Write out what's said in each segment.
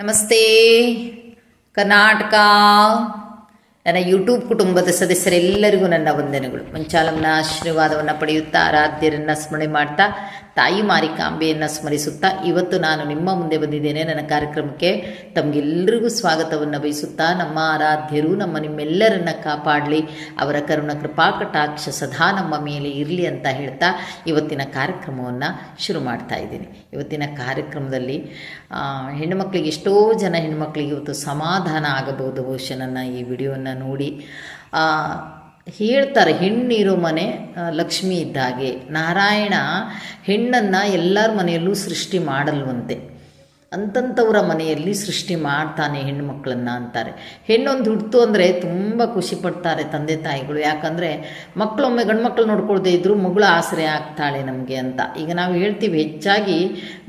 ನಮಸ್ತೆ. ಕರ್ನಾಟಕ. ನನ್ನ ಯೂಟ್ಯೂಬ್ ಕುಟುಂಬದ ಸದಸ್ಯರೆಲ್ಲರಿಗೂ ನನ್ನ ವಂದನೆಗಳು. ಮಂಚಾಲಂನ ಆಶೀರ್ವಾದವನ್ನು ಪಡೆಯುತ್ತಾ ಆರಾಧ್ಯರನ್ನು ಸ್ಮರಣೆ ಮಾಡ್ತಾ ತಾಯಿ ಮಾರಿಕಾಂಬೆಯನ್ನು ಸ್ಮರಿಸುತ್ತಾ ಇವತ್ತು ನಾನು ನಿಮ್ಮ ಮುಂದೆ ಬಂದಿದ್ದೇನೆ ನನ್ನ ಕಾರ್ಯಕ್ರಮಕ್ಕೆ. ತಮಗೆಲ್ಲರಿಗೂ ಸ್ವಾಗತವನ್ನು ಬಯಸುತ್ತಾ ನಮ್ಮ ಆರಾಧ್ಯರು, ನಮ್ಮ ನಿಮ್ಮೆಲ್ಲರನ್ನ ಕಾಪಾಡಲಿ. ಅವರ ಕರುಣ ಕೃಪಾ ಕಟಾಕ್ಷ ಸದಾ ನಮ್ಮ ಮೇಲೆ ಇರಲಿ ಅಂತ ಹೇಳ್ತಾ ಇವತ್ತಿನ ಕಾರ್ಯಕ್ರಮವನ್ನು ಶುರು ಮಾಡ್ತಾ ಇದ್ದೀನಿ. ಇವತ್ತಿನ ಕಾರ್ಯಕ್ರಮದಲ್ಲಿ ಹೆಣ್ಣುಮಕ್ಕಳಿಗೆ ಎಷ್ಟೋ ಜನ ಹೆಣ್ಣುಮಕ್ಕಳಿಗೆ ಇವತ್ತು ಸಮಾಧಾನ ಆಗಬಹುದು ಬಹುಶಃ ನನ್ನ ಈ ವಿಡಿಯೋನ ನೋಡಿ. ಹೇಳ್ತಾರೆ, ಹೆಣ್ಣಿರೋ ಮನೆ ಲಕ್ಷ್ಮಿ ಇದ್ದಾಗೆ ನಾರಾಯಣ ಹೆಣ್ಣನ್ನು ಎಲ್ಲರ ಮನೆಯಲ್ಲೂ ಸೃಷ್ಟಿ ಮಾಡಲ್ವಂತೆ. ಅಂತಂಥವರ ಮನೆಯಲ್ಲಿ ಸೃಷ್ಟಿ ಮಾಡ್ತಾನೆ ಹೆಣ್ಣು ಮಕ್ಕಳನ್ನ ಅಂತಾರೆ. ಹೆಣ್ಣೊಂದು ಹುಡ್ತು ಅಂದರೆ ತುಂಬ ಖುಷಿ ಪಡ್ತಾರೆ ತಂದೆ ತಾಯಿಗಳು. ಯಾಕಂದರೆ ಮಕ್ಕಳೊಮ್ಮೆ ಗಂಡು ಮಕ್ಕಳು ನೋಡ್ಕೊಳ್ದೇ ಇದ್ದರೂ ಮಗಳು ಆಸರೆ ಆಗ್ತಾಳೆ ನಮಗೆ ಅಂತ. ಈಗ ನಾವು ಹೇಳ್ತೀವಿ ಹೆಚ್ಚಾಗಿ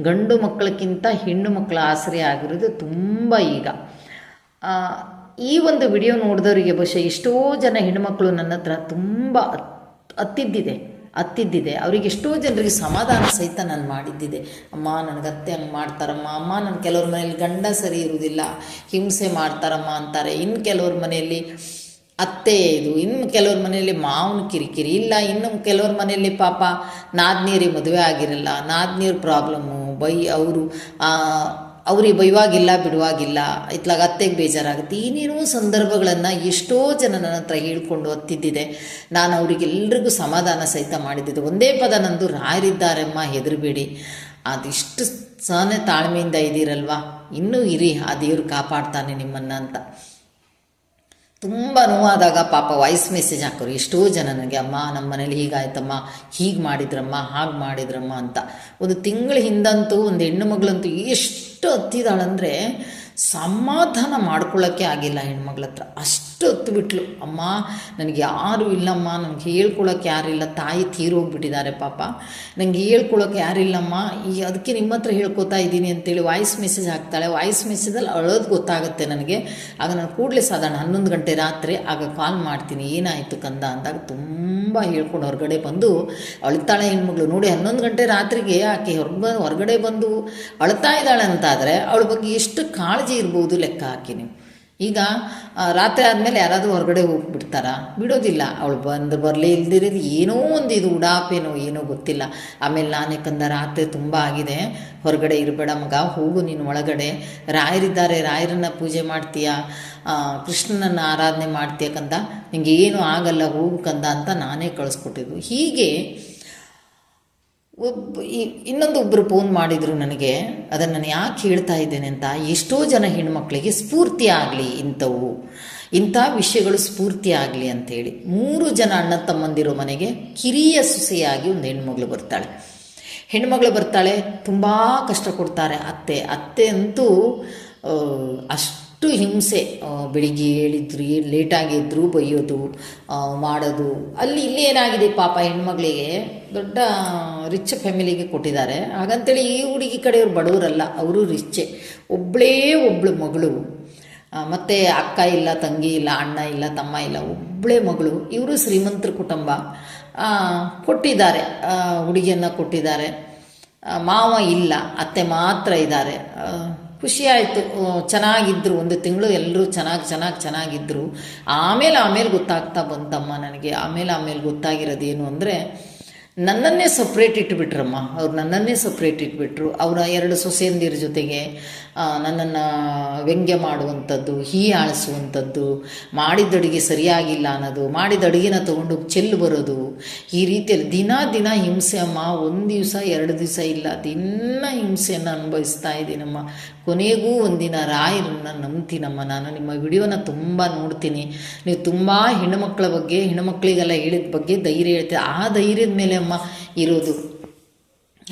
ಗಂಡು ಮಕ್ಕಳಕ್ಕಿಂತ ಹೆಣ್ಣು ಮಕ್ಕಳ ಆಸರೆ ಆಗಿರೋದು ತುಂಬ ಈಗ. ಈ ಒಂದು ವಿಡಿಯೋ ನೋಡಿದವರಿಗೆ ಬಹುಶಃ ಎಷ್ಟೋ ಜನ ಹೆಣ್ಣುಮಕ್ಕಳು ನನ್ನ ಹತ್ರ ತುಂಬ ಅತ್ತಿದ್ದಿದೆ ಅತ್ತಿದ್ದಿದೆ. ಅವ್ರಿಗೆ ಎಷ್ಟೋ ಜನರಿಗೆ ಸಮಾಧಾನ ಸಹಿತ ನಾನು ಮಾಡಿದ್ದಿದೆ. ಅಮ್ಮ, ನನಗೆ ಅತ್ತೆ ಹಂಗೆ ಮಾಡ್ತಾರಮ್ಮ. ಅಮ್ಮ ನನ್ನ ಕೆಲವ್ರ ಮನೆಯಲ್ಲಿ ಗಂಡ ಸರಿ ಇರುವುದಿಲ್ಲ ಹಿಂಸೆ ಮಾಡ್ತಾರಮ್ಮ ಅಂತಾರೆ. ಇನ್ನು ಕೆಲವ್ರ ಮನೆಯಲ್ಲಿ ಅತ್ತೆ ಇದು. ಇನ್ನು ಕೆಲವ್ರ ಮನೆಯಲ್ಲಿ ಮಾವನ ಕಿರಿಕಿರಿ ಇಲ್ಲ. ಇನ್ನು ಕೆಲವ್ರ ಮನೆಯಲ್ಲಿ ಪಾಪ ನಾದ್ನೀರಿಗೆ ಮದುವೆ ಆಗಿರಲ್ಲ. ನಾದ್ನೀರು ಪ್ರಾಬ್ಲಮ್ಮು ಬೈ ಅವರು ಅವ್ರಿಗೆ ಬೈವಾಗಿಲ್ಲ, ಬಿಡುವಾಗಿಲ್ಲ, ಇತ್ಲಾಗ ಅತ್ತೆಗೆ ಬೇಜಾರಾಗುತ್ತೆ. ಏನೇನೋ ಸಂದರ್ಭಗಳನ್ನು ಎಷ್ಟೋ ಜನ ನನ್ನ ಹತ್ರ ಹೇಳ್ಕೊಂಡು ಹತ್ತಿದ್ದಿದೆ ನಾನು ಅವರಿಗೆಲ್ರಿಗೂ ಸಮಾಧಾನ ಸಹಿತ ಮಾಡಿದ್ದಿದ್ದೆ. ಒಂದೇ ಪದ ನಂದು ಹೆದರಿಬೇಡಿ ಹೆದರಬೇಡಿ. ಅದಿಷ್ಟು ಸಹನೆ ತಾಳ್ಮೆಯಿಂದ ಇದ್ದೀರಲ್ವಾ? ಇನ್ನೂ ಇರಿ, ಆ ದೇವ್ರು ಕಾಪಾಡ್ತಾನೆ ನಿಮ್ಮನ್ನು ಅಂತ. ತುಂಬ ನೋವಾದಾಗ ಪಾಪ ವಾಯ್ಸ್ ಮೆಸೇಜ್ ಹಾಕೋರು. ಎಷ್ಟೋ ಜನ ನನಗೆ, ಅಮ್ಮ, ನಮ್ಮ ಮನೇಲಿ ಹೀಗಾಯ್ತಮ್ಮ, ಹೀಗೆ ಮಾಡಿದ್ರಮ್ಮ, ಹಾಗೆ ಮಾಡಿದ್ರಮ್ಮ ಅಂತ. ಒಂದು ತಿಂಗಳ ಹಿಂದಂತೂ, ಒಂದು ಹೆಣ್ಣು ಮಗಳಂತೂ ಎಷ್ಟು ಹತ್ತಿದಾಳಂದರೆ ಸಮಾಧಾನ ಮಾಡ್ಕೊಳ್ಳೋಕ್ಕೆ ಆಗಿಲ್ಲ ಹೆಣ್ಮಗಳ ಹತ್ರ ಅಷ್ಟು ಹೊತ್ತು ಬಿಟ್ಲು ಅಮ್ಮ, ನನಗೆ ಯಾರೂ ಇಲ್ಲಮ್ಮ, ನನಗೆ ಹೇಳ್ಕೊಳಕ್ಕೆ ಯಾರಿಲ್ಲ ತಾಯಿ ತೀರೋಗ್ಬಿಟ್ಟಿದ್ದಾರೆ ಪಾಪ. ನನಗೆ ಹೇಳ್ಕೊಳಕ್ಕೆ ಯಾರಿಲ್ಲಮ್ಮ ಈ ಅದಕ್ಕೆ ನಿಮ್ಮ ಹತ್ರ ಹೇಳ್ಕೊತಾ ಇದ್ದೀನಿ ಅಂತೇಳಿ ವಾಯ್ಸ್ ಮೆಸೇಜ್ ಹಾಕ್ತಾಳೆ. ವಾಯ್ಸ್ ಮೆಸೇಜಲ್ಲಿ ಅಳೋದು ಗೊತ್ತಾಗುತ್ತೆ ನನಗೆ. ಆಗ ನಾನು ಕೂಡಲೇ ಸಾಧಾರಣ ಹನ್ನೊಂದು ಗಂಟೆ ರಾತ್ರಿ ಆಗ ಕಾಲ್ ಮಾಡ್ತೀನಿ. ಏನಾಯಿತು ಕಂದ ಅಂದಾಗ ತುಂಬ ಹೇಳ್ಕೊಂಡು ಹೊರಗಡೆ ಬಂದು ಅಳ್ತಾಳೆ ಹೆಣ್ಮಗಳು. ನೋಡಿ ಹನ್ನೊಂದು ಗಂಟೆ ರಾತ್ರಿಗೆ ಆಕೆ ಹೊರಗ ಹೊರಗಡೆ ಬಂದು ಅಳ್ತಾ ಇದ್ದಾಳೆ ಅಂತಾದರೆ ಅವಳ ಬಗ್ಗೆ ಎಷ್ಟು ಕಾಳಜಿ ಇರ್ಬೋದು ಲೆಕ್ಕ ಹಾಕಿ ನೀವು ಈಗ ರಾತ್ರಿ ಆದಮೇಲೆ ಯಾರಾದರೂ ಹೊರಗಡೆ ಹೋಗ್ಬಿಡ್ತಾರಾ? ಬಿಡೋದಿಲ್ಲ. ಅವಳು ಬಂದು ಬರಲೇ ಇಲ್ದಿರೋದು ಏನೋ ಒಂದು ಇದು ಉಡಾಪೇನೋ ಏನೋ ಗೊತ್ತಿಲ್ಲ. ಆಮೇಲೆ ನಾನು ಕಂದ ರಾತ್ರಿ ತುಂಬ ಆಗಿದೆ. ಹೊರಗಡೆ ಇರಬೇಡ ಮಗ, ಹೋಗು ನೀನು ಒಳಗಡೆ. ರಾಯರಿದ್ದಾರೆ, ರಾಯರನ್ನ ಪೂಜೆ ಮಾಡ್ತೀಯಾ? ಕೃಷ್ಣನನ್ನು ಆರಾಧನೆ ಮಾಡ್ತೀಯ ಕಂದ? ನಿಂಗೆ ಏನೂ ಆಗಲ್ಲ, ಹೋಗು ಕಂದ ಅಂತ ನಾನೇ ಕಳಿಸ್ಕೊಟ್ಟಿದ್ದು. ಹೀಗೆ ಒಬ್ಬ ಈ- ಇನ್ನೊಂದು ಒಬ್ಬರು ಫೋನ್ ಮಾಡಿದರು ನನಗೆ. ಅದನ್ನು ನಾನು ಯಾಕೆ ಹೇಳ್ತಾ ಇದ್ದೇನೆ ಅಂತ ಎಷ್ಟೋ ಜನ ಹೆಣ್ಮಕ್ಳಿಗೆ ಸ್ಫೂರ್ತಿ ಆಗಲಿ ಇಂಥವು. ಇಂಥ ವಿಷಯಗಳು ಸ್ಫೂರ್ತಿ ಆಗಲಿ ಅಂಥೇಳಿ. ಮೂರು ಜನ ಅಣ್ಣ ತಮ್ಮಂದಿರೋ ಮನೆಗೆ ಕಿರಿಯ ಸುಸೆಯಾಗಿ ಒಂದು ಹೆಣ್ಮಗಳು ಬರ್ತಾಳೆ. ಹೆಣ್ಮಗಳು ಬರ್ತಾಳೆ ತುಂಬ ಕಷ್ಟ ಕೊಡ್ತಾರೆ ಅತ್ತೆ. ಅತ್ತೆ ಅಂತೂ ಆ, ಅಷ್ಟು ಹಿಂಸೆ ಬೆಳಿಗ್ಗೆ ಹೇಳಿದ್ರು ಲೇಟಾಗಿ ಎದ್ರು ಬೈಯೋದು ಮಾಡೋದು. ಅಲ್ಲಿ ಇಲ್ಲಿ ಏನಾಗಿದೆ ಪಾಪ ಹೆಣ್ಮಗಳಿಗೆ, ದೊಡ್ಡ ರಿಚ್ ಫ್ಯಾಮಿಲಿಗೆ ಕೊಟ್ಟಿದ್ದಾರೆ. ಹಾಗಂತೇಳಿ ಈ ಹುಡುಗಿ ಕಡೆಯವ್ರು ಬಡವರಲ್ಲ, ಅವರು ರಿಚ್ಚೆ ಒಬ್ಬಳೇ ಒಬ್ಳು ಮಗಳು. ಮತ್ತು ಅಕ್ಕ ಇಲ್ಲ, ತಂಗಿ ಇಲ್ಲ, ಅಣ್ಣ ಇಲ್ಲ, ತಮ್ಮ ಇಲ್ಲ ಒಬ್ಬಳೇ ಮಗಳು. ಇವರು ಶ್ರೀಮಂತರ ಕುಟುಂಬ. ಕೊಟ್ಟಿದ್ದಾರೆ ಹುಡುಗಿಯನ್ನು ಕೊಟ್ಟಿದ್ದಾರೆ. ಮಾವ ಇಲ್ಲ, ಅತ್ತೆ ಮಾತ್ರ ಇದ್ದಾರೆ. ಖುಷಿಯಾಯಿತು ಚೆನ್ನಾಗಿದ್ದರು ಒಂದು ತಿಂಗಳು ಎಲ್ಲರೂ ಚೆನ್ನಾಗಿ ಚೆನ್ನಾಗಿ ಚೆನ್ನಾಗಿದ್ದರು ಆಮೇಲೆ ಆಮೇಲೆ ಗೊತ್ತಾಗ್ತಾ ಬಂತಮ್ಮ ನನಗೆ. ಆಮೇಲೆ ಆಮೇಲೆ ಗೊತ್ತಾಗಿರೋದು ಏನು ಅಂದರೆ, ನನ್ನನ್ನೇ ಸಪ್ರೇಟ್ ಇಟ್ಬಿಟ್ರಮ್ಮ. ಅವ್ರು ನನ್ನನ್ನೇ ಸಪ್ರೇಟ್ ಇಟ್ಬಿಟ್ರು. ಅವರ ಎರಡು ಸೊಸೆಯಂದಿರ ಜೊತೆಗೆ ನನ್ನನ್ನು ವ್ಯಂಗ್ಯ ಮಾಡುವಂಥದ್ದು ಹೀಯಾಳಿಸುವಂಥದ್ದು ಮಾಡಿದ ಅಡುಗೆ ಸರಿಯಾಗಿಲ್ಲ ಅನ್ನೋದು ಮಾಡಿದ ಅಡುಗೆನ ತೊಗೊಂಡು ಚೆಲ್ಲು ಬರೋದು, ಈ ರೀತಿಯಲ್ಲಿ ದಿನ ದಿನ ಹಿಂಸೆ ಅಮ್ಮ, ಒಂದು ದಿವಸ, ಎರಡು ದಿವಸ ಇಲ್ಲ, ದಿನ ಹಿಂಸೆಯನ್ನು ಅನುಭವಿಸ್ತಾ ಇದ್ದೀನಮ್ಮ ಕೊನೆಗೂ ಒಂದಿನ ರಾಯರನ್ನು ನಂಬ್ತೀನಮ್ಮ ನಾನು ನಿಮ್ಮ ವಿಡಿಯೋನ ತುಂಬ ನೋಡ್ತೀನಿ. ನೀವು ತುಂಬ ಹೆಣ್ಣುಮಕ್ಕಳ ಬಗ್ಗೆ ಹೆಣ್ಣುಮಕ್ಕಳಿಗೆಲ್ಲ ಹೇಳಿದ ಬಗ್ಗೆ ಧೈರ್ಯ ಹೇಳ್ತೀರ. ಆ ಧೈರ್ಯದ ಮೇಲೆ ಅಮ್ಮ ಇರೋದು.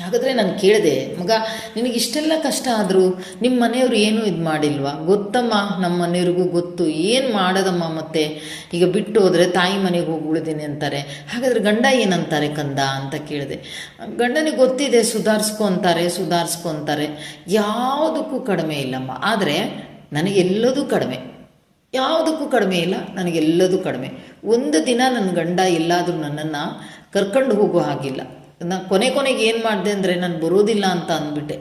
ಹಾಗಾದರೆ ನಾನು ಕೇಳಿದೆ, ಮಗ, ನಿನಗೆ ಇಷ್ಟೆಲ್ಲ ಕಷ್ಟ ಆದರೂ ನಿಮ್ಮ ಮನೆಯವರು ಏನೂ ಇದು ಮಾಡಿಲ್ವಾ? ಗೊತ್ತಮ್ಮ ನಮ್ಮ ಮನೆಯವ್ರಿಗೂ ಗೊತ್ತು. ಏನು ಮಾಡೋದಮ್ಮ ಮತ್ತೆ? ಈಗ ಬಿಟ್ಟು ಹೋದರೆ ತಾಯಿ ಮನೆಗೆ ಹೋಗಿ ಉಳಿದೀನಿ ಅಂತಾರೆ. ಹಾಗಾದರೆ ಗಂಡ ಏನಂತಾರೆ ಕಂದ ಅಂತ ಕೇಳಿದೆ. ಗಂಡನಿಗೆ ಗೊತ್ತಿದೆ, ಸುಧಾರಿಸ್ಕೊ ಅಂತಾರೆ ಸುಧಾರಿಸ್ಕೊ ಅಂತಾರೆ. ಯಾವುದಕ್ಕೂ ಕಡಿಮೆ ಇಲ್ಲಮ್ಮ. ಆದರೆ ನನಗೆಲ್ಲದೂ ಕಡಿಮೆ. ಯಾವುದಕ್ಕೂ ಕಡಿಮೆ ಇಲ್ಲ, ನನಗೆಲ್ಲದೂ ಕಡಿಮೆ. ಒಂದು ದಿನ ನನ್ನ ಗಂಡ ಎಲ್ಲಾದರೂ ನನ್ನನ್ನು ಕರ್ಕೊಂಡು ಹೋಗೋ ಹಾಗಿಲ್ಲ. ನಾನು ಕೊನೆ ಕೊನೆಗೆ ಏನು ಮಾಡಿದೆ ಅಂದರೆ ನಾನು ಬರೋದಿಲ್ಲ ಅಂತ ಅಂದ್ಬಿಟ್ಟೆ.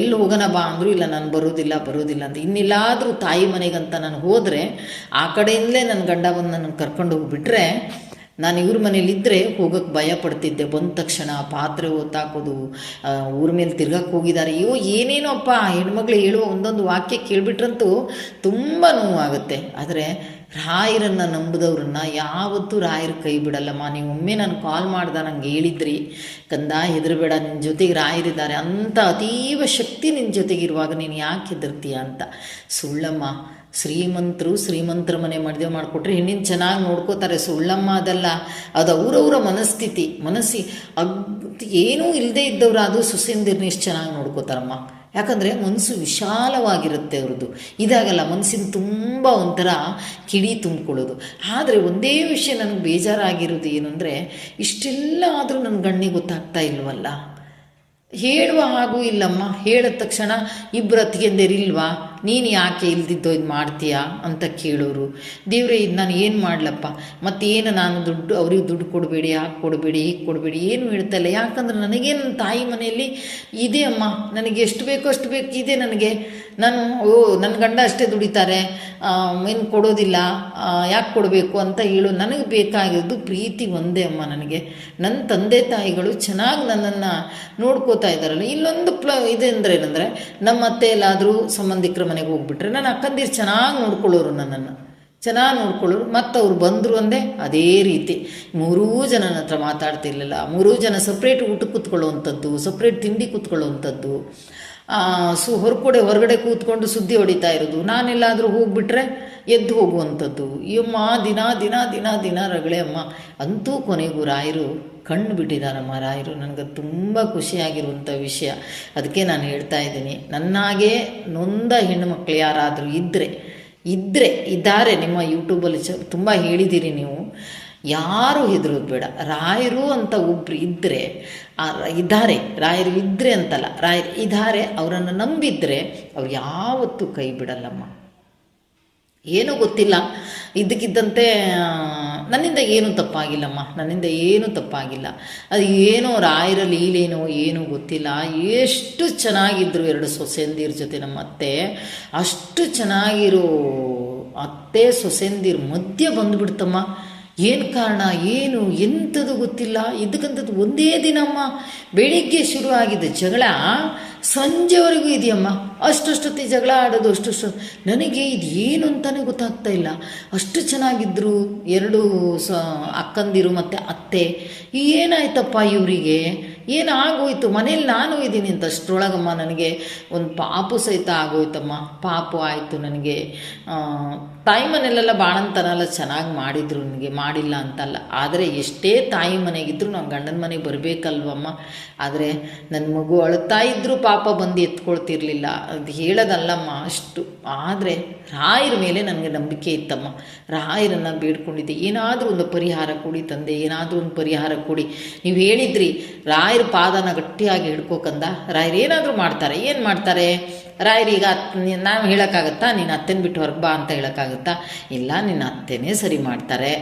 ಎಲ್ಲಿ ಹೋಗೋಣ ಬಾ ಅಂದರೂ ಇಲ್ಲ, ನಾನು ಬರೋದಿಲ್ಲ ಬರೋದಿಲ್ಲ ಅಂತ. ಇನ್ನಿಲ್ಲಾದರೂ ತಾಯಿ ಮನೆಗಂತ ನಾನು ಹೋದರೆ ಆ ಕಡೆಯಿಂದಲೇ ನನ್ನ ಗಂಡ ಬಂದು ನನ್ನ ಕರ್ಕೊಂಡು ಹೋಗಿಬಿಟ್ರೆ ನಾನು ಇವ್ರ ಮನೇಲಿದ್ದರೆ ಹೋಗೋಕ್ಕೆ ಭಯ ಪಡ್ತಿದ್ದೆ. ಬಂದ ತಕ್ಷಣ ಪಾತ್ರೆ ಹೊತ್ತಾಕೋದು ಊರ ಮೇಲೆ ತಿರ್ಗಕ್ಕೆ ಹೋಗಿದ್ದಾರೆ ಅಯ್ಯೋ, ಏನೇನೋ ಅಪ್ಪ, ಹೆಣ್ಮಕ್ಳು ಹೇಳುವ ಒಂದೊಂದು ವಾಕ್ಯ ಕೇಳಿಬಿಟ್ರಂತೂ ತುಂಬ ನೋವಾಗುತ್ತೆ. ಆದರೆ ರಾಯರನ್ನು ನಂಬಿದವ್ರನ್ನ ಯಾವತ್ತೂ ರಾಯರ ಕೈ ಬಿಡಲ್ಲಮ್ಮ. ನೀವು ಒಮ್ಮೆ ನಾನು ಕಾಲ್ ಮಾಡ್ದೆ ನಂಗೆ ಹೇಳಿದ್ರಿ, ಕಂದ, ಹೆದರಬೇಡ ನಿನ್ನ ಜೊತೆಗೆ ರಾಯರಿದ್ದಾರೆ ಅಂಥ ಅತೀವ ಶಕ್ತಿ ನಿನ್ನ ಜೊತೆಗಿರುವಾಗ ನೀನು ಯಾಕೆ ಹೆದರ್ತೀಯ ಅಂತ. ಸುಳ್ಳಮ್ಮ, ಶ್ರೀಮಂತರು ಶ್ರೀಮಂತರ ಮನೆ ಮದುವೆ ಮಾಡಿಕೊಟ್ರೆ ಹೆಣ್ಣಿನ ಚೆನ್ನಾಗಿ ನೋಡ್ಕೋತಾರೆ. ಸುಳ್ಳಮ್ಮ ಅದಲ್ಲ, ಅದು ಅವರವರ ಮನಸ್ಥಿತಿ. ಮನಸ್ಸಿ ಅಗ್ ಏನೂ ಇಲ್ಲದೆ ಇದ್ದವರು ಅದು ಸೊಸೆಂದಿರ್ನ ಎಷ್ಟು ಚೆನ್ನಾಗಿ ನೋಡ್ಕೋತಾರಮ್ಮ. ಯಾಕಂದರೆ ಮನಸ್ಸು ವಿಶಾಲವಾಗಿರುತ್ತೆ ಅವ್ರದ್ದು. ಇದಾಗಲ್ಲ, ಮನಸ್ಸಿನ ತುಂಬ ಒಂಥರ ಕಿಡಿ ತುಂಬಿಕೊಳ್ಳೋದು. ಆದರೆ ಒಂದೇ ವಿಷಯ ನನಗೆ ಬೇಜಾರಾಗಿರೋದು ಏನು ಅಂದರೆ, ಇಷ್ಟೆಲ್ಲ ಆದರೂ ನನ್ನ ಗಣ್ಣಿಗೆ ಗೊತ್ತಾಗ್ತಾ ಇಲ್ವಲ್ಲ? ಹೇಳುವ ಹಾಗೂ ಇಲ್ಲಮ್ಮ. ಹೇಳಿದ ತಕ್ಷಣ ಇಬ್ಬರು ಅತ್ತಿಗೆಂದೇರಿಲ್ವಾ? ನೀನು ಯಾಕೆ ಇಲ್ದಿದ್ದು ಇದು ಮಾಡ್ತೀಯಾ ಅಂತ ಕೇಳೋರು. ದೇವ್ರೆ, ಇದು ನಾನು ಏನು ಮಾಡಲಪ್ಪ? ಮತ್ತೇನು ನಾನು ದುಡ್ಡು, ಅವ್ರಿಗೆ ದುಡ್ಡು ಕೊಡಬೇಡಿ, ಯಾಕೆ ಕೊಡಬೇಡಿ, ಹೀಗೆ ಕೊಡಬೇಡಿ, ಏನು ಹೇಳ್ತಾ ಇಲ್ಲ ಯಾಕಂದ್ರೆ ನನಗೆ ನನ್ನ ತಾಯಿ ಮನೆಯಲ್ಲಿ, ಇದೆ ಅಮ್ಮ, ನನಗೆ ಎಷ್ಟು ಬೇಕೋ ಅಷ್ಟು ಬೇಕು, ಇದೆ ನನಗೆ. ನಾನು, ಓ ನನ್ನ ಗಂಡ ಅಷ್ಟೇ ದುಡಿತಾರೆ. ಏನು ಕೊಡೋದಿಲ್ಲ. ಯಾಕೆ ಕೊಡಬೇಕು? ಅಂತ ಹೇಳು. ನನಗೆ ಬೇಕಾಗಿರೋದು ಪ್ರೀತಿ ಒಂದೇ ಅಮ್ಮ ನನಗೆ. ನನ್ನ ತಂದೆ ತಾಯಿಗಳು ಚೆನ್ನಾಗಿ ನನ್ನನ್ನು ನೋಡ್ಕೋತಾ ಇದ್ದಾರಲ್ಲ. ಇಲ್ಲೊಂದು ಪ್ಲ, ಇದೆ ಅಂದರೆ ಏನಂದರೆ, ನಮ್ಮ ಅತ್ತೆ ಎಲ್ಲಾದರೂ ಸಂಬಂಧಿಕರ ಮನೆಗೆ ಹೋಗ್ಬಿಟ್ರೆ. ನನ್ನ ಅಕ್ಕಂದಿರು ಚೆನ್ನಾಗಿ ನೋಡ್ಕೊಳ್ಳೋರು ನನ್ನನ್ನು. ಚೆನ್ನಾಗಿ ನೋಡ್ಕೊಳ್ಳೋರು. ಮತ್ತು ಅವ್ರು ಬಂದರು ಅಂದೆ ಅದೇ ರೀತಿ. ಮೂರೂ ಜನನ ಹತ್ರ ಮಾತಾಡ್ತಿರ್ಲಿಲ್ಲ. ಮೂರೂ ಜನ ಸಪ್ರೇಟ್ ಊಟ ಕೂತ್ಕೊಳ್ಳುವಂಥದ್ದು ಸಪ್ರೇಟ್ ತಿಂಡಿ ಕೂತ್ಕೊಳ್ಳುವಂಥದ್ದು. ಸು ಹೊರಕೊಡೆ ಹೊರಗಡೆ ಕೂತ್ಕೊಂಡು ಸುದ್ದಿ ಹೊಡಿತಾ ಇರೋದು. ನಾನೆಲ್ಲಾದರೂ ಹೋಗ್ಬಿಟ್ರೆ ಎದ್ದು ಹೋಗುವಂಥದ್ದು. ಅಮ್ಮ ದಿನ ದಿನ ದಿನ ದಿನ ರಗಳೆ ಅಮ್ಮ. ಅಂತೂ ಕೊನೆಗೂ ರಾಯರು ಕಣ್ಣು ಬಿಟ್ಟಿದ್ದಾರಮ್ಮ ರಾಯರು, ನನಗೆ ತುಂಬ ಖುಷಿಯಾಗಿರುವಂಥ ವಿಷಯ. ಅದಕ್ಕೆ ನಾನು ಹೇಳ್ತಾ ಇದ್ದೀನಿ. ನನ್ನಾಗೆ ನೊಂದ ಹೆಣ್ಣುಮಕ್ಳು ಯಾರಾದರೂ ಇದ್ದರೆ ಇದ್ದರೆ ಇದ್ದಾರೆ ನಿಮ್ಮ ಯೂಟ್ಯೂಬಲ್ಲಿ ಚ, ತುಂಬ ಹೇಳಿದ್ದೀರಿ ನೀವು. ಯಾರು ಹೆದರೋದು ಬೇಡ. ರಾಯರು ಅಂತ ಒಬ್ರು ಇದ್ದರೆ ಇದ್ದಾರೆ. ರಾಯರು ಇದ್ದರೆ ಅಂತಲ್ಲ. ರಾಯರು ಇದ್ದಾರೆ ಅವರನ್ನು ನಂಬಿದ್ರೆ ಅವ್ರು ಯಾವತ್ತೂ ಕೈ ಬಿಡಲ್ಲಮ್ಮ. ಏನೂ ಗೊತ್ತಿಲ್ಲ. ಇದ್ದಕ್ಕಿದ್ದಂತೆ ಆ, ನನ್ನಿಂದ ಏನೂ ತಪ್ಪಾಗಿಲ್ಲಮ್ಮ. ನನ್ನಿಂದ ಏನೂ ತಪ್ಪಾಗಿಲ್ಲ. ಅದು ಏನೋ ರಾಯರ ಲೀಲೇನೋ ಏನೂ ಗೊತ್ತಿಲ್ಲ. ಎಷ್ಟು ಚೆನ್ನಾಗಿದ್ರು ಎರಡು ಸೊಸೆಂದಿರ ಜೊತೆ ನಮ್ಮ ಅತ್ತೆ. ಅಷ್ಟು ಚೆನ್ನಾಗಿರೋ ಅತ್ತೆ ಸೊಸೆಂದಿರ ಮಧ್ಯೆ ಬಂದುಬಿಡ್ತಮ್ಮ. ಏನು ಕಾರಣ ಏನು ಎಂಥದ್ದು ಗೊತ್ತಿಲ್ಲ. ಇದಕ್ಕಂಥದ್ದು ಒಂದೇ ದಿನಮ್ಮ. ಬೆಳಿಗ್ಗೆ ಶುರು ಆಗಿದೆ ಜಗಳ. ಸಂಜೆವರೆಗೂ ಇದೆಯಮ್ಮ. ಅಷ್ಟಷ್ಟೊತ್ತಿ ಜಗಳ ಆಡೋದು, ಅಷ್ಟಷ್ಟು. ನನಗೆ ಇದು ಏನು ಅಂತಲೇ ಗೊತ್ತಾಗ್ತಾ ಇಲ್ಲ. ಅಷ್ಟು ಚೆನ್ನಾಗಿದ್ದರು ಎರಡು ಸ ಅಕ್ಕಂದಿರು ಮತ್ತು ಅತ್ತೆ. ಏನಾಯ್ತಪ್ಪ ಇವರಿಗೆ? ಏನು ಆಗೋಯ್ತು ಮನೇಲಿ ನಾನು ಇದ್ದೀನಿ ಅಂತ ಅಷ್ಟರೊಳಗಮ್ಮ ನನಗೆ ಒಂದು ಪಾಪು ಸಹಿತ ಆಗೋಯ್ತಮ್ಮ. ಪಾಪು ಆಯಿತು ನನಗೆ. ತಾಯಿ ಮನೆಯಲ್ಲೆಲ್ಲ ಬಾಣಂತನ ಎಲ್ಲ ಚೆನ್ನಾಗಿ ಮಾಡಿದ್ರು ನನಗೆ. ಮಾಡಿಲ್ಲ ಅಂತಲ್ಲ. ಆದರೆ ಎಷ್ಟೇ ತಾಯಿ ಮನೆಗಿದ್ರು ನಾವು ಗಂಡನ ಮನೆಗೆ ಬರಬೇಕಲ್ವಮ್ಮ. ಆದರೆ ನನ್ನ ಮಗು ಅಳುತ್ತಾ ಇದ್ದರು ಪಾಪ. ಬಂದು ಎತ್ಕೊಳ್ತಿರ್ಲಿಲ್ಲ. ಅದು ಹೇಳೋದಲ್ಲಮ್ಮ ಅಷ್ಟು. ಆದರೆ ರಾಯರ ಮೇಲೆ ನನಗೆ ನಂಬಿಕೆ ಇತ್ತಮ್ಮ. ರಾಯರನ್ನು ಬೇಡ್ಕೊಂಡಿದ್ದೆ. ಏನಾದರೂ ಒಂದು ಪರಿಹಾರ ಕೊಡಿ ತಂದೆ, ಏನಾದರೂ ಒಂದು ಪರಿಹಾರ ಕೊಡಿ. ನೀವು ಹೇಳಿದ್ರಿ, ರಾಯರ ಪಾದನ ಗಟ್ಟಿಯಾಗಿ ಹಿಡ್ಕೋಕಂದ ರಾಯರು ಏನಾದರೂ ಮಾಡ್ತಾರೆ. ಏನು ಮಾಡ್ತಾರೆ? ರಾಯರೀಗ ನಾವು ಹೇಳೋಕ್ಕಾಗತ್ತಾ? ನಿನ್ನ ಅತ್ತೆನ ಬಿಟ್ಟು ಹೊರಗೆ ಬಾ ಅಂತ ಹೇಳೋಕ್ಕಾಗತ್ತಾ? ಇಲ್ಲ, ನಿನ್ನ ಅತ್ತೆನೇ ಸರಿ ಮಾಡ್ತಾರೆ.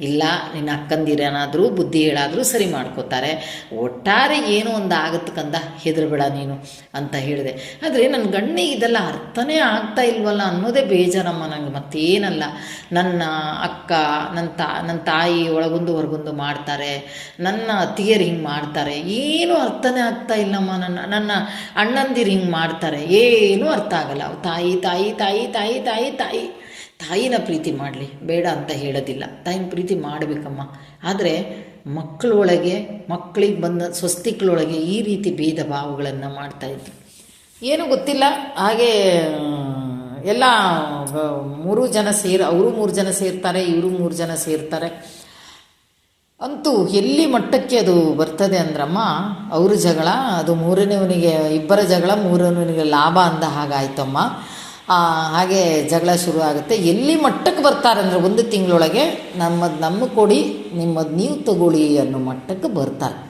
ಇಲ್ಲ, ನಿನ್ನ ಅಕ್ಕಂದಿರೇನಾದರೂ ಬುದ್ಧಿ ಹೇಳಾದರೂ ಸರಿ ಮಾಡ್ಕೋತಾರೆ. ಒಟ್ಟಾರೆ ಏನೋ ಒಂದು ಆಗತ್ತಕ್ಕಂದ ಕಂದ, ಹೆದರ್ಬೇಡ ನೀನು ಅಂತ ಹೇಳಿದೆ. ಆದರೆ ನನ್ನ ಗಣ್ಣಿಗೆ ಇದೆಲ್ಲ ಅರ್ಥನೇ ಆಗ್ತಾ ಇಲ್ವಲ್ಲ ಅನ್ನೋದೇ ಬೇಜಾರಮ್ಮ ನಂಗೆ ಮತ್ತೇನಲ್ಲ. ನನ್ನ ಅಕ್ಕ ನನ್ನ ತಾ ನನ್ನ ತಾಯಿ ಒಳಗೊಂದು ಹೊರಗೊಂದು ಮಾಡ್ತಾರೆ. ನನ್ನ ಅತ್ತಿಗೆರು ಹಿಂಗೆ ಮಾಡ್ತಾರೆ. ಏನೂ ಅರ್ಥನೇ ಆಗ್ತಾ ಇಲ್ಲಮ್ಮ ನನ್ನ ನನ್ನ ಅಣ್ಣಂದಿರು ಹಿಂಗೆ ಮಾಡ್ತಾರೆ. ಏನೂ ಅರ್ಥ ಆಗಲ್ಲ. ತಾಯಿ ತಾಯಿ ತಾಯಿ ತಾಯಿ ತಾಯಿ ತಾಯಿ, ತಾಯಿನ ಪ್ರೀತಿ ಮಾಡಲಿ. ಬೇಡ ಅಂತ ಹೇಳೋದಿಲ್ಲ. ತಾಯಿನ ಪ್ರೀತಿ ಮಾಡಬೇಕಮ್ಮ. ಆದರೆ ಮಕ್ಕಳೊಳಗೆ, ಮಕ್ಕಳಿಗೆ ಬಂದ ಸ್ವಸ್ತಿಗಳೊಳಗೆ ಈ ರೀತಿ ಭೇದ ಭಾವಗಳನ್ನು ಮಾಡ್ತಾಯಿದ್ರು ಏನೂ ಗೊತ್ತಿಲ್ಲ. ಹಾಗೆ ಎಲ್ಲ ಮೂರು ಜನ ಸೇರಿ, ಅವರು ಮೂರು ಜನ ಸೇರ್ತಾರೆ, ಇವರು ಮೂರು ಜನ ಸೇರ್ತಾರೆ. ಅಂತೂ ಎಲ್ಲಿ ಮಟ್ಟಕ್ಕೆ ಅದು ಬರ್ತದೆ ಅಂದ್ರಮ್ಮ, ಅವರು ಜಗಳ, ಅದು ಮೂರನೇವನಿಗೆ ಇಬ್ಬರ ಜಗಳ ಮೂರನೇವನಿಗೆ ಲಾಭ ಅಂದ ಹಾಗಾಯ್ತಮ್ಮ. ಹಾಗೆ ಜಗಳ ಶುರು ಆಗುತ್ತೆ. ಎಲ್ಲಿ ಮಟ್ಟಕ್ಕೆ ಬರ್ತಾರೆ ಅಂದರೆ ಒಂದು ತಿಂಗಳೊಳಗೆ ನಮ್ಮದು ನಮ್ಮ ಕೊಡಿ, ನಿಮ್ಮದು ನೀವು ತಗೊಳ್ಳಿ ಅನ್ನೋ ಮಟ್ಟಕ್ಕೆ ಬರ್ತಾರೆ.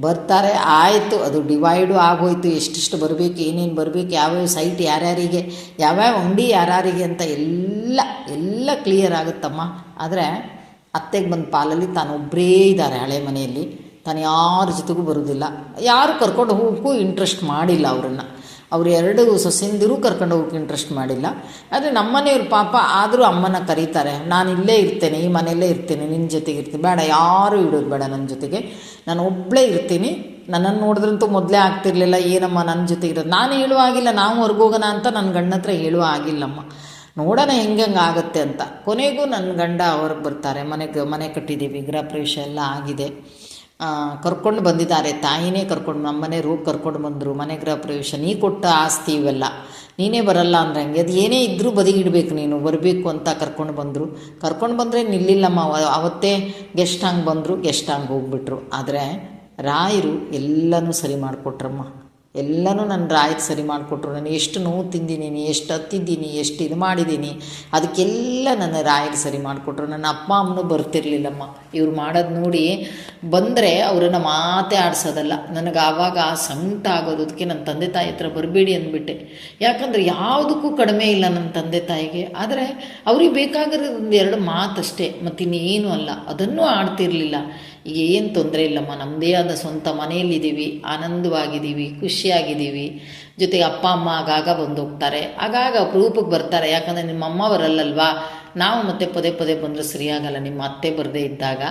ಬರ್ತಾರೆ, ಆಯಿತು, ಅದು ಡಿವೈಡು ಆಗೋಯ್ತು, ಎಷ್ಟೆಷ್ಟು ಬರಬೇಕು, ಏನೇನು ಬರಬೇಕು, ಯಾವ್ಯಾವ ಸೈಟ್ ಯಾರ್ಯಾರಿಗೆ, ಯಾವ್ಯಾವ ಅಂಗಡಿ ಯಾರ್ಯಾರಿಗೆ ಅಂತ ಎಲ್ಲ ಎಲ್ಲ ಕ್ಲಿಯರ್ ಆಗುತ್ತಮ್ಮ. ಆದರೆ, ಅತ್ತೆಗೆ ಬಂದ ಪಾಲಲ್ಲಿ ತಾನೊಬ್ಬರೇ ಇದ್ದಾರೆ ಹಳೆ ಮನೆಯಲ್ಲಿ. ತಾನು ಯಾರ ಜೊತೆಗೂ ಬರೋದಿಲ್ಲ. ಯಾರು ಕರ್ಕೊಂಡು ಹೋಗೋಕ್ಕೂ ಇಂಟ್ರೆಸ್ಟ್ ಮಾಡಿಲ್ಲ ಅವರನ್ನು. ಅವ್ರು ಎರಡು ಸೊಸೆಂದಿರೂ ಕರ್ಕೊಂಡು ಹೋಗೋಕೆ ಇಂಟ್ರೆಸ್ಟ್ ಮಾಡಿಲ್ಲ. ಆದರೆ ನಮ್ಮನೆಯವ್ರ ಪಾಪ ಆದರೂ ಅಮ್ಮನ ಕರೀತಾರೆ. ನಾನು ಇಲ್ಲೇ ಇರ್ತೇನೆ, ಈ ಮನೆಯಲ್ಲೇ ಇರ್ತೇನೆ ನಿನ್ನ ಜೊತೆಗೆ ಇರ್ತೀನಿ. ಬೇಡ, ಯಾರೂ ಇಡೋದು ಬೇಡ ನನ್ನ ಜೊತೆಗೆ. ನಾನು ಒಬ್ಬಳೇ ಇರ್ತೀನಿ. ನನ್ನನ್ನು ನೋಡಿದ್ರಂತೂ ಮೊದಲೇ ಆಗ್ತಿರ್ಲಿಲ್ಲ, ಏನಮ್ಮ ನನ್ನ ಜೊತೆ ಇರೋದು? ನಾನು ಹೇಳುವ ಆಗಿಲ್ಲ ನಾವು ಹೊರ್ಗೋಗೋಣ ಅಂತ ನನ್ನ ಗಂಡನ ಹತ್ರ ಹೇಳುವ ಆಗಿಲ್ಲಮ್ಮ ನೋಡೋಣ ಹೆಂಗೆ ಹೆಂಗೆ ಆಗುತ್ತೆ ಅಂತ. ಕೊನೆಗೂ ನನ್ನ ಗಂಡ ಅವ್ರಿಗೆ ಬರ್ತಾರೆ. ಮನೆಗೆ, ಮನೆ ಕಟ್ಟಿದ್ದೀವಿ, ಗೃಹ ಪ್ರವೇಶ ಎಲ್ಲ ಆಗಿದೆ. ಕರ್ಕೊಂಡು ಬಂದಿದ್ದಾರೆ. ತಾಯಿನೇ ಕರ್ಕೊಂಡು, ನಮ್ಮನೆ ರೂಪ್ ಕರ್ಕೊಂಡು ಬಂದರು, ಮನೆ ಗೃಹ ಪ್ರವೇಶ, ನೀ ಕೊಟ್ಟ ಆಸ್ತಿ ಇವೆಲ್ಲ. ನೀನೇ ಬರಲ್ಲ ಅಂದ್ರೆ ಹಂಗೆ? ಅದು ಏನೇ ಇದ್ದರೂ ಬದಿಗಿಡಬೇಕು ನೀನು, ಬರಬೇಕು ಅಂತ ಕರ್ಕೊಂಡು ಬಂದರು. ಕರ್ಕೊಂಡು ಬಂದರೆ ನಿಲ್ಲಿಲ್ಲಮ್ಮ, ಅವ- ಅವತ್ತೇ ಗೆಸ್ಟ್ ಹಂಗೆ ಬಂದರು, ಗೆಸ್ಟ್ ಹಂಗೆ ಹೋಗ್ಬಿಟ್ರು. ಆದರೆ ರಾಯರು ಎಲ್ಲನೂ ಸರಿ ಮಾಡಿಕೊಟ್ರಮ್ಮ. ಎಲ್ಲನೂ ನನ್ನ ರಾಯಕ್ಕೆ ಸರಿ ಮಾಡಿಕೊಟ್ರು. ನಾನು ಎಷ್ಟು ನೋವು ತಿಂದಿದ್ದೀನಿ ಎಷ್ಟು ಹತ್ತಿದ್ದೀನಿ, ಎಷ್ಟು ಇದು ಮಾಡಿದ್ದೀನಿ ಅದಕ್ಕೆಲ್ಲ ನನ್ನ ರಾಯಕ್ಕೆ ಸರಿ ಮಾಡಿಕೊಟ್ರು. ನನ್ನ ಅಪ್ಪ ಅಮ್ಮನೂ ಬರ್ತಿರ್ಲಿಲ್ಲಮ್ಮ. ಇವ್ರು ಮಾಡೋದು ನೋಡಿ ಬಂದರೆ ಅವರನ್ನು ಮಾತೇ ಆಡಿಸೋದಲ್ಲ. ನನಗೆ ಆವಾಗ ಸಂಕಟ ಆಗೋದಕ್ಕೆ ನನ್ನ ತಂದೆ ತಾಯಿ ಹತ್ರ ಬರಬೇಡಿ ಅಂದ್ಬಿಟ್ಟೆ. ಯಾಕಂದರೆ ಯಾವುದಕ್ಕೂ ಕಡಿಮೆ ಇಲ್ಲ ನನ್ನ ತಂದೆ ತಾಯಿಗೆ. ಆದರೆ ಅವ್ರಿಗೆ ಬೇಕಾಗಿರೋದು ಒಂದು ಎರಡು ಮಾತಷ್ಟೇ. ಮತ್ತಿನ್ನೇನು ಅಲ್ಲ. ಅದನ್ನು ಆಡ್ತಿರ್ಲಿಲ್ಲ. ಈಗ ಏನು ತೊಂದರೆ ಇಲ್ಲಮ್ಮ ನಮ್ಮದೇ ಆದ ಸ್ವಂತ ಮನೆಯಲ್ಲಿದ್ದೀವಿ, ಆನಂದವಾಗಿದ್ದೀವಿ, ಖುಷಿಯಾಗಿದ್ದೀವಿ. ಜೊತೆಗೆ ಅಪ್ಪ, ಅಮ್ಮ ಆಗಾಗ ಬಂದು ಹೋಗ್ತಾರೆ ಆಗಾಗ ಅಪರೂಪಕ್ಕೆ ಬರ್ತಾರೆ. ಯಾಕಂದರೆ ನಿಮ್ಮ ಅಮ್ಮ ಬರಲ್ಲಲ್ವಾ ನಾವು ಮತ್ತೆ ಪದೇ ಪದೇ ಬಂದರೂ ಸರಿಯಾಗಲ್ಲ. ನಿಮ್ಮ ಅತ್ತೆ ಬರದೇ ಇದ್ದಾಗ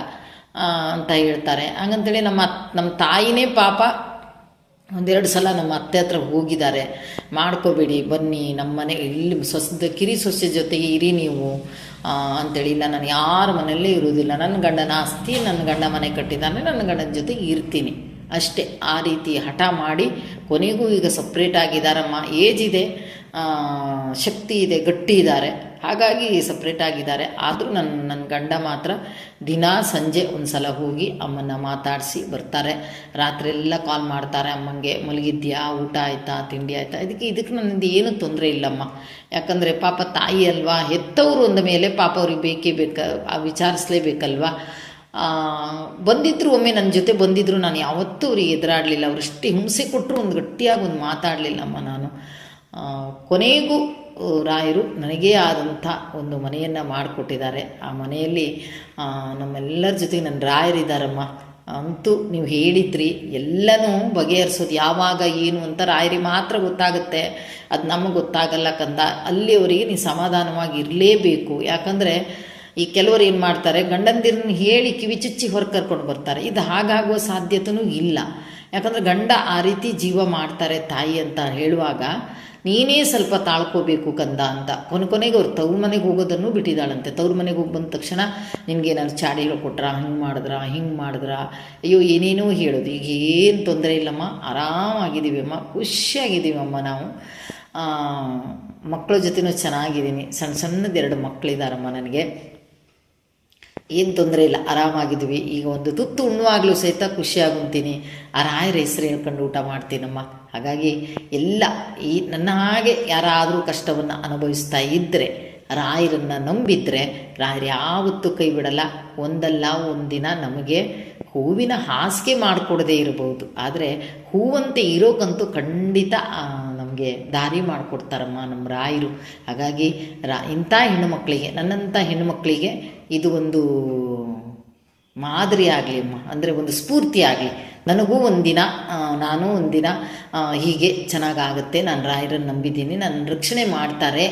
ಅಂತ ಹೇಳ್ತಾರೆ. ಹಂಗಂತೇಳಿ ನಮ್ಮ ನಮ್ಮ ತಾಯಿನೇ ಪಾಪ ಒಂದೆರಡು ಸಲ ನಮ್ಮ ಅತ್ತೆ ಹತ್ರ ಹೋಗಿದ್ದಾರೆ. ಮಾಡ್ಕೋಬೇಡಿ, ಬನ್ನಿ, ನಮ್ಮ ಮನೆ, ಇಲ್ಲಿ ಸೊಸದ ಕಿರಿ ಸೊಸೆ ಜೊತೆಗೆ ಇರಿ ನೀವು. ಅಂತೇಳಿ ಇಲ್ಲ, ನಾನು ಯಾರ ಮನೆಯಲ್ಲೇ ಇರುವುದಿಲ್ಲ. ನನ್ನ ಗಂಡನ ಆಸ್ತಿ, ನನ್ನ ಗಂಡ ಮನೆ ಕಟ್ಟಿದ್ದಾನೆ, ನನ್ನ ಗಂಡನ ಜೊತೆಗೆ ಇರ್ತೀನಿ. ಅಷ್ಟೇ, ಆ ರೀತಿ ಹಠ ಮಾಡಿ ಕೊನೆಗೂ ಈಗ ಸಪ್ರೇಟ್ ಆಗಿದ್ದಾರಮ್ಮ. ಏಜ್ ಇದೆ ಶಕ್ತಿ ಇದೆ, ಗಟ್ಟಿ ಇದ್ದಾರೆ. ಹಾಗಾಗಿ ಸಪ್ರೇಟ್ ಆಗಿದ್ದಾರೆ. ಆದರೂ ನನ್ನ ನನ್ನ ಗಂಡ ಮಾತ್ರ ದಿನಾ ಸಂಜೆ ಒಂದು ಸಲ ಹೋಗಿ ಅಮ್ಮನ ಮಾತಾಡಿಸಿ ಬರ್ತಾರೆ. ರಾತ್ರಿ ಎಲ್ಲ ಕಾಲ್ ಮಾಡ್ತಾರೆ. ಅಮ್ಮಂಗೆ ಮಲಗಿದ್ಯಾ ಊಟ ಆಯ್ತಾ? ತಿಂಡಿ ಆಯ್ತಾ? ಇದಕ್ಕೆ ಇದಕ್ಕೆ ನನ್ನಿಂದ ಏನೂ ತೊಂದರೆ ಇಲ್ಲಮ್ಮ. ಯಾಕಂದರೆ ಪಾಪ ತಾಯಿ ಅಲ್ವಾ? ಹೆತ್ತವರು ಅಂದ ಮೇಲೆ ಪಾಪ ಅವ್ರಿಗೆ ಬೇಕೇ ಬೇಕ ವಿಚಾರಿಸ್ಲೇಬೇಕಲ್ವಾ? ಬಂದಿದ್ರು ಒಮ್ಮೆ ನನ್ನ ಜೊತೆ ಬಂದಿದ್ರು. ನಾನು ಯಾವತ್ತೂ ಅವ್ರಿಗೆ ಎದುರಾಡಲಿಲ್ಲ. ಅವರಷ್ಟು ಹಿಂಸೆ ಕೊಟ್ಟರು ಒಂದು ಗಟ್ಟಿಯಾಗಿ ಒಂದು ಮಾತಾಡಲಿಲ್ಲಮ್ಮ ನಾನು. ಕೊನೆಗೂ ರಾಯರು ನನಗೇ ಆದಂಥ ಒಂದು ಮನೆಯನ್ನು ಮಾಡಿಕೊಟ್ಟಿದ್ದಾರೆ. ಆ ಮನೆಯಲ್ಲಿ ನಮ್ಮೆಲ್ಲರ ಜೊತೆಗೆ ನನ್ನ ರಾಯರಿದ್ದಾರಮ್ಮ. ಅಂತೂ ನೀವು ಹೇಳಿದ್ರಿ, ಎಲ್ಲನೂ ಬಗೆಹರಿಸೋದು ಯಾವಾಗ, ಏನು ಅಂತ ರಾಯರಿಗೆ ಮಾತ್ರ ಗೊತ್ತಾಗುತ್ತೆ. ಅದು ನಮಗೆ ಗೊತ್ತಾಗಲ್ಲ ಕಂದ. ಅಲ್ಲಿಯವರಿಗೆ ನೀವು ಸಮಾಧಾನವಾಗಿ ಇರಲೇಬೇಕು. ಯಾಕಂದರೆ ಈ ಕೆಲವರು ಏನು ಮಾಡ್ತಾರೆ ಗಂಡಂದಿರನ್ನ ಹೇಳಿ ಕಿವಿ ಚುಚ್ಚಿ ಹೊರ ಕರ್ಕೊಂಡು ಬರ್ತಾರೆ. ಇದು ಹಾಗಾಗುವ ಸಾಧ್ಯತೆಯೂ ಇಲ್ಲ. ಯಾಕಂದರೆ ಗಂಡ ಆ ರೀತಿ ಜೀವ ಮಾಡ್ತಾರೆ ತಾಯಿ ಅಂತ ಹೇಳುವಾಗ ನೀನೇ ಸ್ವಲ್ಪ ತಾಳ್ಕೋಬೇಕು ಕಂದ ಅಂತ. ಕೊನೆ ಕೊನೆಗೆ ಅವ್ರು ತವ್ರ ಮನೆಗೆ ಹೋಗೋದನ್ನು ಬಿಟ್ಟಿದ್ದಾಳಂತೆ. ತವ್ರ ಮನೆಗೆ ಹೋಗಿ ಬಂದ ತಕ್ಷಣ ನಿನಗೆ ಏನಾದ್ರು ಚಾಡಿ ಹೇಳ್ಕೊಟ್ರಾ ಹಿಂಗೆ ಮಾಡಿದ್ರ? ಹಿಂಗೆ ಮಾಡಿದ್ರ? ಅಯ್ಯೋ, ಏನೇನೋ ಹೇಳೋದು. ಈಗ ಏನು ತೊಂದರೆ ಇಲ್ಲಮ್ಮ. ಆರಾಮಾಗಿದ್ದೀವಿ ಅಮ್ಮ ಖುಷಿಯಾಗಿದ್ದೀವಮ್ಮ ನಾವು. ಮಕ್ಕಳ ಜೊತೆನೂ ಚೆನ್ನಾಗಿದ್ದೀನಿ. ಸಣ್ಣ ಸಣ್ಣದ ಎರಡು ಮಕ್ಕಳಿದ್ದಾರಮ್ಮ ನನಗೆ. ಏನು ತೊಂದರೆ ಇಲ್ಲ, ಆರಾಮಾಗಿದ್ವಿ. ಈಗ ಒಂದು ತುತ್ತು ಉಣ್ಣುವಾಗಲೂ ಸಹಿತ ಖುಷಿ ಉಣ್ತೀನಿ ಆ ರಾಯರ ಹೆಸರು ಹೇಳ್ಕೊಂಡು ಊಟ ಮಾಡ್ತೀನಮ್ಮ. ಹಾಗಾಗಿ ಎಲ್ಲ ಈ ನನ್ನ ಹಾಗೆ ಯಾರಾದರೂ ಕಷ್ಟವನ್ನು ಅನುಭವಿಸ್ತಾ ಇದ್ದರೆ ರಾಯರನ್ನು ನಂಬಿದರೆ, ರಾಯರು ಯಾವತ್ತೂ ಕೈ ಬಿಡಲ್ಲ. ಒಂದಲ್ಲ ಒಂದಿನ ನಮಗೆ ಹೂವಿನ ಹಾಸಿಗೆ ಮಾಡಿಕೊಡದೇ ಇರಬಹುದು. ಆದರೆ ಹೂವಂತೆ ಇರೋಕ್ಕಂತೂ ಖಂಡಿತ ನಮಗೆ ದಾರಿ ಮಾಡಿಕೊಡ್ತಾರಮ್ಮ ನಮ್ಮ ರಾಯರು. ಹಾಗಾಗಿ ರಾ, ಇಂಥ ಹೆಣ್ಣುಮಕ್ಕಳಿಗೆ ನನ್ನಂಥ ಹೆಣ್ಣುಮಕ್ಕಳಿಗೆ ಇದು ಒಂದು ಮಾದರಿ ಅಮ್ಮ. ಅಂದರೆ ಒಂದು ಸ್ಫೂರ್ತಿ ಆಗಲಿ. ನನಗೂ ಒಂದಿನ ನಾನು ಒಂದಿನ ಹೀಗೆ ಚೆನ್ನಾಗಾಗುತ್ತೆ, ನಾನು ರಾಯರನ್ನು ನಂಬಿದ್ದೀನಿ ನನ್ನ ರಕ್ಷಣೆ ಮಾಡ್ತಾರೆ.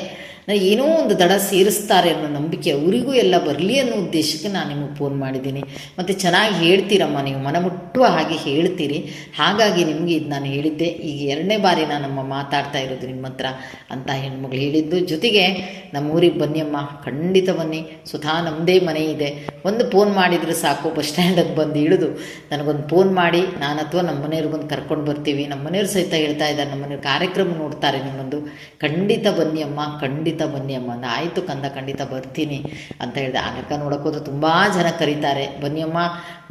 ಏನೋ ಒಂದು ದಡ ಸೇರಿಸ್ತಾರೆ ಅನ್ನೋ ನಂಬಿಕೆ ಅವರಿಗೂ ಎಲ್ಲ ಬರಲಿ ಅನ್ನೋ ಉದ್ದೇಶಕ್ಕೆ ನಾನು ನಿಮಗೆ ಫೋನ್ ಮಾಡಿದ್ದೀನಿ. ಮತ್ತು ಚೆನ್ನಾಗಿ ಹೇಳ್ತೀರಮ್ಮ, ನೀವು ಮನಮುಟ್ಟುವ ಹಾಗೆ ಹೇಳ್ತೀರಿ. ಹಾಗಾಗಿ ನಿಮಗೆ ಇದು ನಾನು ಹೇಳಿದ್ದೆ. ಈಗ ಎರಡನೇ ಬಾರಿ ನಾನಮ್ಮ ಮಾತಾಡ್ತಾ ಇರೋದು ನಿಮ್ಮ ಹತ್ರ ಅಂತ ಹೆಣ್ಮಗಳು ಹೇಳಿದ್ದು. ಜೊತೆಗೆ ನಮ್ಮ ಊರಿಗೆ ಬನ್ನಿಯಮ್ಮ ಖಂಡಿತ ಬನ್ನಿ. ಸುಧಾ ನಮ್ಮದೇ ಮನೆ ಇದೆ. ಒಂದು ಫೋನ್ ಮಾಡಿದರೆ ಸಾಕು ಬಸ್ ಸ್ಟ್ಯಾಂಡಿಗೆ ಬಂದು ಇಳಿದು ನನಗೊಂದು ಫೋನ್ ಮಾಡಿ. ನಾನು ಅಥವಾ ನಮ್ಮ ಮನೆಯವ್ರಿಗೊಂದು ಕರ್ಕೊಂಡು ಬರ್ತೀವಿ. ನಮ್ಮ ಮನೆಯವ್ರು ಸಹಿತ ಹೇಳ್ತಾ ಇದ್ದಾರೆ. ನಮ್ಮ ಮನೆಯವ್ರು ಕಾರ್ಯಕ್ರಮ ನೋಡ್ತಾರೆ ನಿಮ್ಮೊಂದು. ಖಂಡಿತ ಬನ್ನಿ ಅಮ್ಮ, ಖಂಡಿತ. ಬನ್ನಿ ಅಮ್ಮ. ಆಯಿತು ಕಂದ, ಖಂಡಿತ ಬರ್ತೀನಿ ಅಂತ ಹೇಳಿದೆ. ಆ ಲೆಕ್ಕ ನೋಡೋಕೋದ್ರೆ ತುಂಬ ಜನ ಕರೀತಾರೆ. ಬನ್ನಿ ಅಮ್ಮ.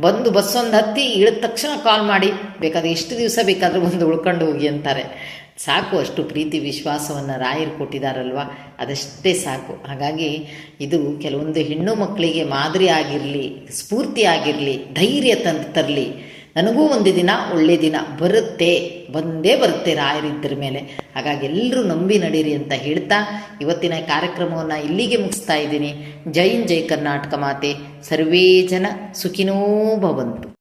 ಬಂದು ಬಸ್ ಒಂದು ಹತ್ತಿ ಇಳಿದ ತಕ್ಷಣ ಕಾಲ್ ಮಾಡಿ. ಬೇಕಾದ್ರೆ ಎಷ್ಟು ದಿವಸ ಬೇಕಾದರೂ ಬಂದು ಉಳ್ಕೊಂಡು ಹೋಗಿ ಅಂತಾರೆ. ಸಾಕು ಅಷ್ಟು ಪ್ರೀತಿ, ವಿಶ್ವಾಸವನ್ನು ರಾಯರು ಕೊಟ್ಟಿದ್ದಾರಲ್ವ ಅದಷ್ಟೇ ಸಾಕು. ಹಾಗಾಗಿ ಇದು ಕೆಲವೊಂದು ಹೆಣ್ಣು ಮಕ್ಕಳಿಗೆ ಮಾದರಿ ಆಗಿರಲಿ, ಸ್ಫೂರ್ತಿ ಆಗಿರಲಿ, ಧೈರ್ಯ ತಂದು ತರಲಿ. ನನಗೂ ಒಂದು ದಿನ, ಒಳ್ಳೆ ದಿನ ಬರುತ್ತೆ. ಬಂದೇ ಬರುತ್ತೆ ರಾಯರಿದ್ದರ ಮೇಲೆ. ಹಾಗಾಗಿ ಎಲ್ಲರೂ ನಂಬಿ ನಡೀರಿ ಅಂತ ಹೇಳ್ತಾ ಇವತ್ತಿನ ಕಾರ್ಯಕ್ರಮವನ್ನು ಇಲ್ಲಿಗೆ ಮುಗಿಸ್ತಾ ಇದ್ದೀನಿ. ಜೈನ್ ಜೈ ಕರ್ನಾಟಕ ಮಾತೆ. ಸರ್ವೇ ಜನ ಸುಖಿನೋ ಭವಂತು.